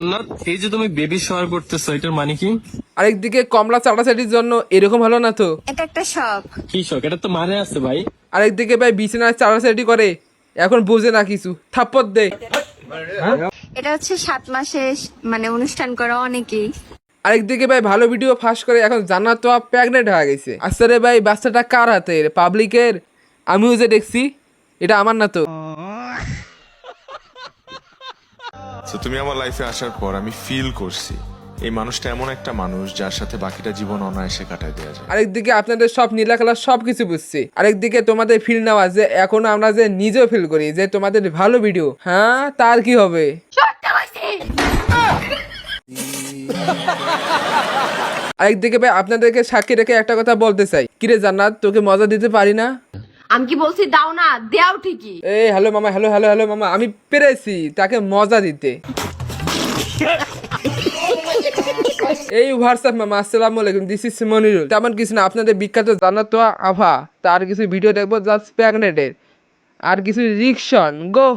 না এই যে তুমি বেবি শাওয়ার করতেছো এটার মানে কি? আরেকদিকে কমলা চাটাচাটির জন্য এরকম হলো না তো? এটা একটা শখ। কি শখ? এটা তো মানে আছে ভাই। আরেকদিকে ভাই বিছানায় চাটাচাটি করে এখন বোঝে না কিছু। থাপ্পর দে। এটা হচ্ছে সাত মাসে মানে অনুষ্ঠান করা অনেকেই। আরেকদিকে ভাই ভালো ভিডিও ফাঁস করে এখন জান্নাত তো প্রেগনেন্ট হয়ে গেছে। আচ্ছা রে ভাই বাচ্চাটা কার হাতের? পাবলিকের আমিও যে দেখছি এটা আমার না তো। তো তুমি আমার লাইফে আসার পর আমি ফিল করছি এই মানুষটা এমন একটা মানুষ যার সাথে বাকিটা জীবন অনায়াসে কাটায় দেওয়া যায়। আরেকদিকে আপনাদের সব নীলা খেলা সব কিছু বুঝছি। আরেকদিকে তোমাদের ফিল নেওয়া যে এখনও আমরা যে নিজেও ফিল করি যে তোমাদের ভালো ভিডিও হ্যাঁ তার কি হবে? আরেকদিকে ভাই আপনাদেরকে সাক্ষী রেখে একটা কথা বলতে চাই। কিরে জান্নাত তোকে মজা দিতে পারি না? আমি কি বলছি? দাও না, দেও ঠিকই। এই হ্যালো মামা, হ্যালো হ্যালো হ্যালো, মামা, আমি পেরেছি তাকে মজা দিতে। এই হোয়াটসঅ্যাপ মামা, আসসালামু আলাইকুম দিস ইজ মনিরুল তেমন কিছু না, আপনাদের বিখ্যাত জানার তো আভা, তার কিছু ভিডিও দেখব জাস্ট প্যাগনেটের আর কিছু রিকশন গো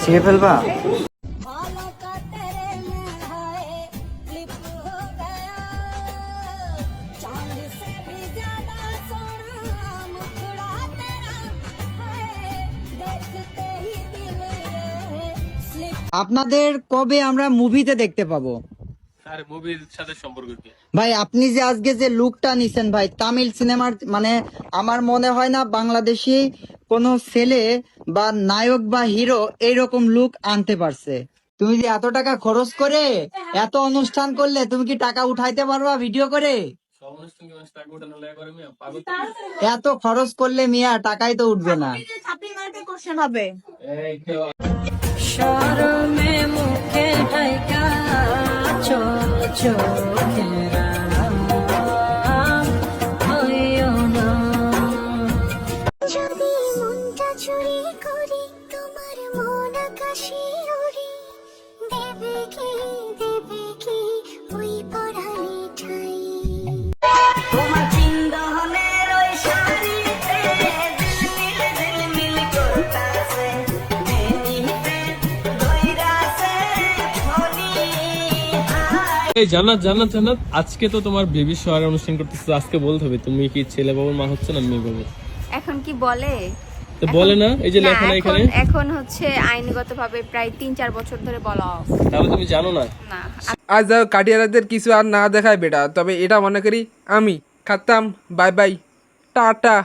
ছিঁড়ে ফেলবা? আপনাদের কবে আমরা মুভিতে দেখতে পাবো? ভাই আপনি যে আজকে যে লুকটা নিছেন ভাই তামিল সিনেমার মানে আমার মনে হয় না বাংলাদেশি কোন ছেলে বা নায়ক বা হিরো এইরকম লুক আনতে পারছে। তুমি যে এত টাকা খরচ করে এত অনুষ্ঠান করলে তুমি কি টাকা উঠাইতে পারবা ভিডিও করে? সব অনুষ্ঠান কি মানুষ টাকা উঠানো লাগে করে মিয়া? পাগল এত খরচ করলে মিয়া টাকাই তো উঠবে না। এই চোখেরা যদি মনটা চুরি করি তোমার মন আকাশে উড়ি দেবে কি? এই জান্নাত জান্নাত জান্নাত। আজকে তো তোমার বেবি শাওয়ার অনুষ্ঠান করতেছো। আজকে বলতে হবে তুমি কি ছেলে বাবুর মা হচ্ছে না মেয়ে বাবু এখন কি বলে? তো বলে না এই যে লেখা না এখন এখানে। এখন হচ্ছে আইনগত ভাবে প্রায় তিন চার বছর ধরে বলা off। তাহলে তুমি জানো না? না। আজ যাও কাটিয়ারাদের কিছু আর না দেখায় বেটা তবে এটা মনে করি আমি। খাতাম বাই বাই। টাটা।